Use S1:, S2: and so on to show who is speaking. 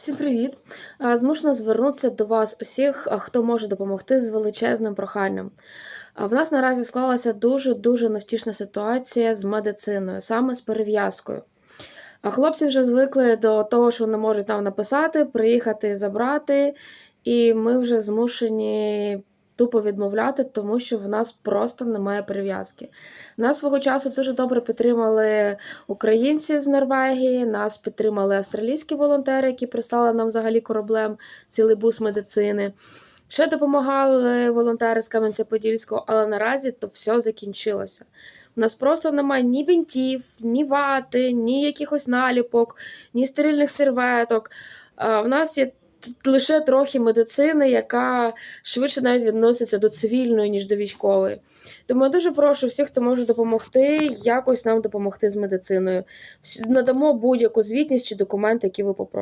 S1: Всім привіт! Змушена звернутися до вас усіх, хто може допомогти з величезним проханням. В нас наразі склалася дуже-дуже невтішна ситуація з медициною, саме з перев'язкою. Хлопці вже звикли до того, що вони можуть нам написати, приїхати і забрати, і ми вже змушені тупо відмовляти, тому що в нас просто немає перев'язки. Нас свого часу дуже добре підтримали українці з Норвегії, нас підтримали австралійські волонтери, які прислали нам взагалі кораблем цілий бус медицини. Ще допомагали волонтери з Кам'янця-Подільського, але наразі то все закінчилося. У нас просто немає ні бінтів, ні вати, ні якихось наліпок, ні стерильних серветок. В нас є лише трохи медицини, яка швидше навіть відноситься до цивільної, ніж до військової. Тому я дуже прошу всіх, хто може допомогти, якось нам допомогти з медициною. Надамо будь-яку звітність чи документи, які ви попросите.